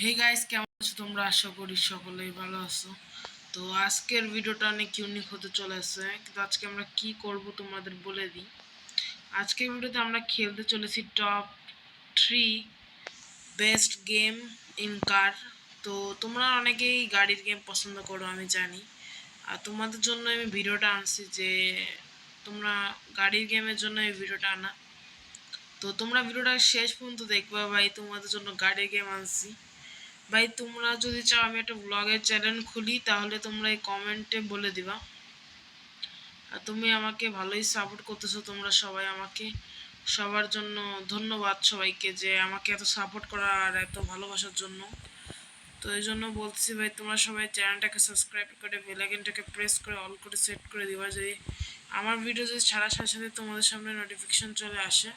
Hey guys কেমন আছো তোমরা? আশা করি সকলেই ভালো আছো। তো আজকের ভিডিওটা অনেক ইউনিক হতে চলেছে। কিন্তু আজকে আমরা কি করব তোমাদের বলে দিই। আজকের ভিডিওতে আমরা খেলতে চলেছি top three best game in কার তো তোমরা অনেকেই গাড়ির গেম পছন্দ করো, আমি জানি। আর তোমাদের জন্য আমি ভিডিওটা আনছি যে তোমরা গাড়ির গেমের জন্য এই ভিডিওটা আনা। তো তোমরা ভিডিওটা শেষ পর্যন্ত দেখবা ভাই, তোমাদের জন্য গাড়ির গেম আনছি। ভাই, তোমরা যদি চাও আমি একটা ব্লগের চ্যানেল খুলি, তাহলে তোমরা এই কমেন্টে বলে দিবা। আর তুমি আমাকে ভালোই সাপোর্ট করতেছো, তোমরা সবাই আমাকে। সবার জন্য ধন্যবাদ সবাইকে যে আমাকে এত সাপোর্ট করা আর এত ভালোবাসার জন্য। তো এই জন্য বলছি ভাই, তোমরা সবাই চ্যানেলটাকে সাবস্ক্রাইব করে বেলাইকনটাকে প্রেস করে অল করে সেট করে দিবা। যদি আমার ভিডিও যদি ছাড়ার সাথে সাথে তোমাদের সামনে নোটিফিকেশন চলে আসে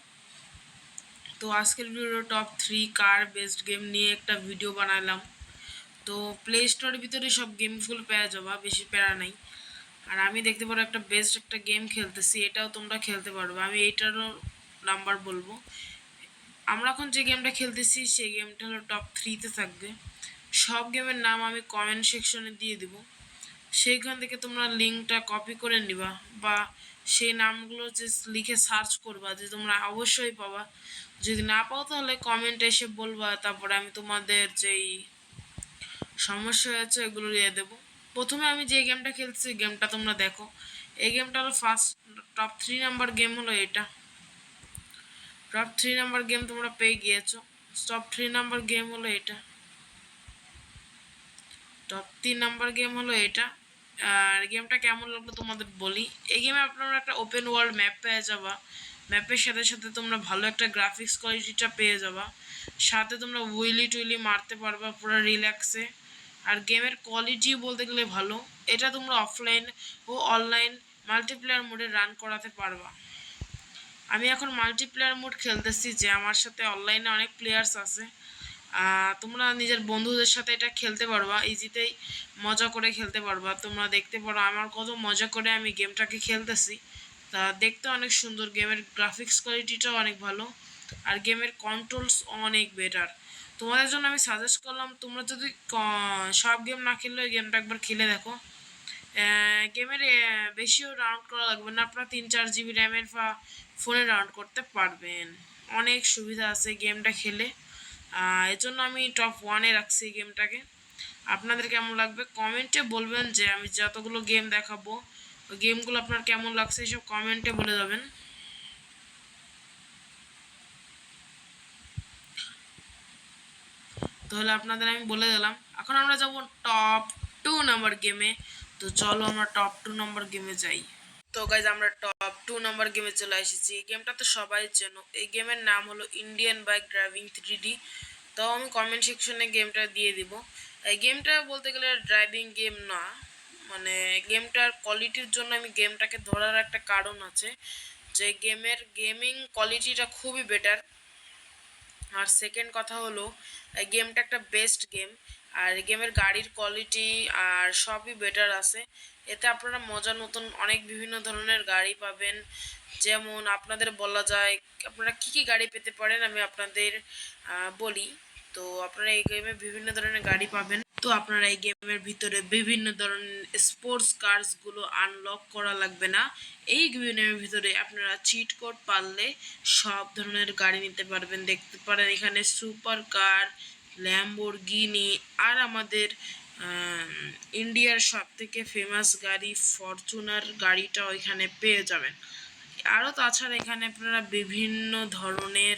তো আজকের video top three car best game নিয়ে একটা ভিডিও বানালাম। তো প্লে স্টোরের ভিতরে সব গেমসগুলো পেয়ে যাবা, বেশি প্যারা নাই। আর আমি দেখতে পারো একটা বেস্ট একটা গেম খেলতেছি, এটাও তোমরা খেলতে পারবে। আমি এইটারও নাম্বার বলব। আমরা এখন যে গেমটা খেলতেছি, সেই গেমটা হলো টপ থ্রিতে থাকবে। সব গেমের নাম আমি কমেন্ট সেকশনে দিয়ে দিব। সেইখান থেকে তোমরা লিঙ্কটা কপি করে নিবা বা সেই নামগুলো যে লিখে সার্চ করবা যে তোমরা অবশ্যই পাবা। যদি না পাও তাহলে কমেন্টে এসে বলবা, তারপরে আমি তোমাদের যেই সমস্যা হয়েছে এগুলো দিয়ে দেবো। প্রথমে আমি যে গেমটা খেলছি গেমটা তোমরা দেখো। এই গেমটা হলো first top three number game হলো এটা। টপ থ্রি নাম্বার গেম তোমরা পেয়ে গিয়েছো। টপ থ্রি নাম্বার গেম হলো এটা। টপ তিন নাম্বার গেম হলো এটা। আর গেমটা কেমন লাগল তোমাদের বলি। এই গেমে আপনারা একটা ওপেন ওয়ার্ল্ড ম্যাপ পেয়ে যাবা। ম্যাপের সাথে সাথে তোমরা ভালো একটা গ্রাফিক্স কোয়ালিটিটা পেয়ে যাবা। সাথে তোমরা উইলি টুইলি মারতে পারবা পুরো রিল্যাক্সে আর গেমের কোয়ালিটি বলতে গেলে ভালো। এটা তোমরা অফলাইন ও অনলাইন মাল্টিপ্লেয়ার মোডে রান করাতে পারবা। আমি এখন মাল্টিপ্লেয়ার মোড খেলতেছি যে আমার সাথে অনলাইনে অনেক প্লেয়ার্স আছে। তোমরা নিজের বন্ধুদের সাথে এটা খেলতে পারবা ইজিতেই মজা করে খেলতে পারবা। তোমরা দেখতে পারো, আমার কত মজা করে আমি গেমটাকে খেলতেছি। তা দেখতে অনেক সুন্দর, গেমের গ্রাফিক্স কোয়ালিটিটাও অনেক ভালো, আর গেমের কন্ট্রোলস অনেক বেটার তোমাদের জন্য আমি সাজেস্ট করলাম, তোমরা যদি সব গেম না খেললে ওই গেমটা একবার খেলে দেখো। গেমের বেশিও রাউন্ড করা লাগবে না, আপনারা তিন চার জিবি র্যামের বা ফোনে রাউন্ড করতে পারবেন। অনেক সুবিধা আছে গেমটা খেলে। এর জন্য আমি টপ ওয়ানে রাখছি এই গেমটাকে আপনাদের কেমন লাগবে? কমেন্টে বলবেন যে আমি যতগুলো গেম দেখাবো গেমগুলো আপনার কেমন লাগছে এসব কমেন্টে বলে যাবেন। তাহলে আপনাদের আমি বলে দিলাম, এখন আমরা যাব টপ টু নাম্বার গেমে তো চলো আমরা টপ টু নাম্বার গেমে যাই। তো গাইজ আমরা টপ টু নাম্বার গেমে চলে এসেছি। এই গেমটা তো সবাই চেনো এই গেমের নাম হলো Indian bike driving three D তো আমি কমেন্ট সেকশনে গেমটা দিয়ে দিব। এই গেমটা বলতে গেলে ড্রাইভিং গেম না। মানে গেমটার কোয়ালিটির জন্য আমি গেমটাকে ধরার একটা কারণ আছে। যে গেমের গেমিং কোয়ালিটিটা খুবই বেটার আর সেকেন্ড কথা হলো গেমটা একটা বেস্ট গেম আর গেমের গাড়ির কোয়ালিটি আর সবই বেটার আছে। এতে আপনারা মজার নতুন অনেক বিভিন্ন ধরনের গাড়ি পাবেন। যেমন আপনাদের বলা যায়, আপনারা কি কি গাড়ি পেতে পারেন আমি আপনাদের বলি। তো আপনারা এই গেমে বিভিন্ন ধরনের গাড়ি পাবেন। তো আপনারা এই গেমের ভিতরে বিভিন্ন ধরনের স্পোর্টস কার্সগুলো আনলক করা লাগবে না। এই গেমের ভিতরে আপনারা চিট কোড পারলে সব ধরনের গাড়ি নিতে পারবেন। দেখতে পারেন এখানে সুপার কার ল্যাম্বোর্গিনি আর আমাদের ইন্ডিয়ার সব থেকে ফেমাস গাড়ি ফরচুনার গাড়িটা ওইখানে পেয়ে যাবেন। আরও তাছাড়া এখানে আপনারা বিভিন্ন ধরনের,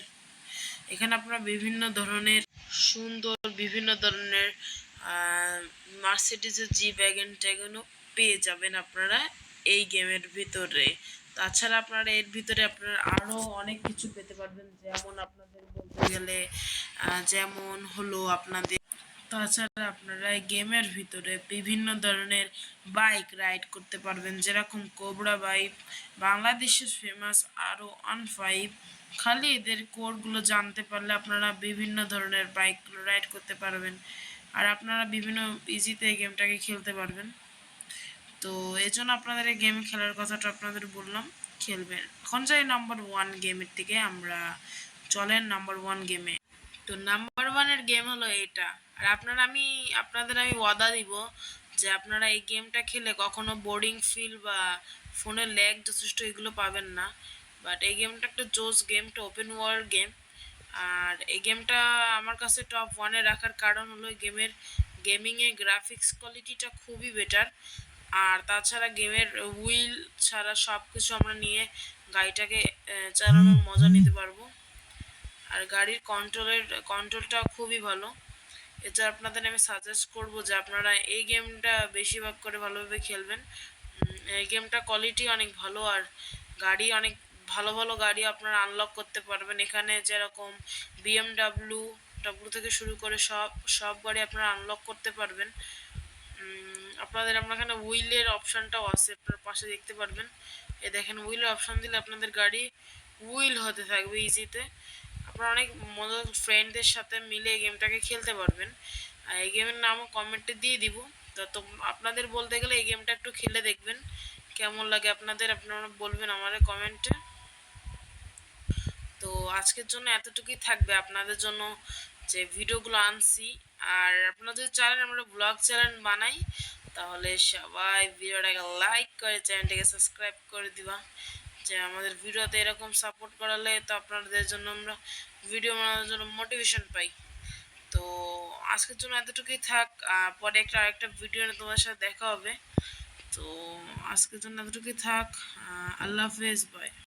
এখানে আপনারা বিভিন্ন ধরনের সুন্দর বিভিন্ন ধরনের মার্সিডিজের জি ব্যাগেন ট্যাগনও পেয়ে যাবেন আপনারা এই গেমের ভিতরে। তাছাড়া আপনারা এর ভিতরে আপনারা আরও অনেক কিছু পেতে পারবেন, যেমন আপনাদের বলতে গেলে যেমন হলো আপনাদের, তাছাড়া আপনারা গেমের ভিতরে বিভিন্ন ধরনের বাইক রাইড করতে পারবেন, যেরকম কোবরা বাইক, বাংলাদেশের ফেমাস আরও ওয়ান ফাইভ খালি এদের কোডগুলো জানতে পারলে আপনারা বিভিন্ন ধরনের বাইক রাইড করতে পারবেন। আর আপনারা বিভিন্ন ইজিতে এই গেমটাকে খেলতে পারবেন। তো এই জন্য আপনাদের এই গেম খেলার কথাটা আপনাদের বললাম, খেলবেন। এখন যাই নাম্বার ওয়ান গেমের দিকে, আমরা চলেন নাম্বার ওয়ান গেমে তো নাম্বার ওয়ানের গেম হলো এটা আর আপনারা আমি, আপনাদের আমি ওয়াদা দিব যে আপনারা এই গেমটা খেলে কখনো বোর্ডিং ফিল বা ফোনের ল্যাগ যথেষ্ট এগুলো পাবেন না। বাট এই গেমটা একটা জোস গেমটা ওপেন ওয়ার্ল্ড গেম আর এই গেমটা আমার কাছে টপ ওয়ানে রাখার কারণ হলো গেমের গেমিংয়ে গ্রাফিক্স কোয়ালিটিটা খুবই বেটার আর তাছাড়া গেমের হুইল ছাড়া সব কিছু আমরা নিয়ে গাড়িটাকে চালানোর মজা নিতে পারব। আর গাড়ির কন্ট্রোলের কন্ট্রোলটা খুবই ভালো। এটা আপনাদের আমি সাজেস্ট করব যে আপনারা এই গেমটা বেশিরভাগ করে ভালোভাবে খেলবেন। এই গেমটা কোয়ালিটি অনেক ভালো আর গাড়ি অনেক ভালো ভালো গাড়ি আপনারা আনলক করতে পারবেন। এখানে যেরকম বিএমডাব্লিউ ডাব্লু থেকে শুরু করে সব সব গাড়ি আপনারা আনলক করতে পারবেন। আপনাদের আমরা এখানে হুইলের অপশানটাও আছে, আপনার পাশে দেখতে পারবেন। এ দেখেন হুইলের অপশান দিলে আপনাদের গাড়ি হুইল হতে থাকবে ইজিতে আপনারা অনেক মজা ফ্রেন্ডদের সাথে মিলে এই গেমটাকে খেলতে পারবেন। আর এই গেমের নামও কমেন্টে দিয়ে দিব। তো আপনাদের বলতে গেলে এই গেমটা একটু খেলে দেখবেন। কেমন লাগে আপনাদের, আপনারা বলবেন আমার কমেন্টে তো আজকের জন্য এতটুকুই থাকবে আপনাদের জন্য যে ভিডিওগুলো আনছি। আর যদি চান আমরা ব্লগ চ্যানেল বানাই, তাহলে সবাই ভিডিওটাকে লাইক করে চ্যানেলটাকে সাবস্ক্রাইব করে দিবা। যে আমাদের ভিডিওতে এরকম সাপোর্ট করালে তো আপনাদের জন্য আমরা ভিডিও বানানোর জন্য মোটিভেশন পাই। তো আজকের জন্য এতটুকুই থাক পরে একটা আরেকটা ভিডিও নিয়ে তোমার সাথে দেখা হবে। তো আজকের জন্য এতটুকুই থাক আল্লাহ হাফেজ বাই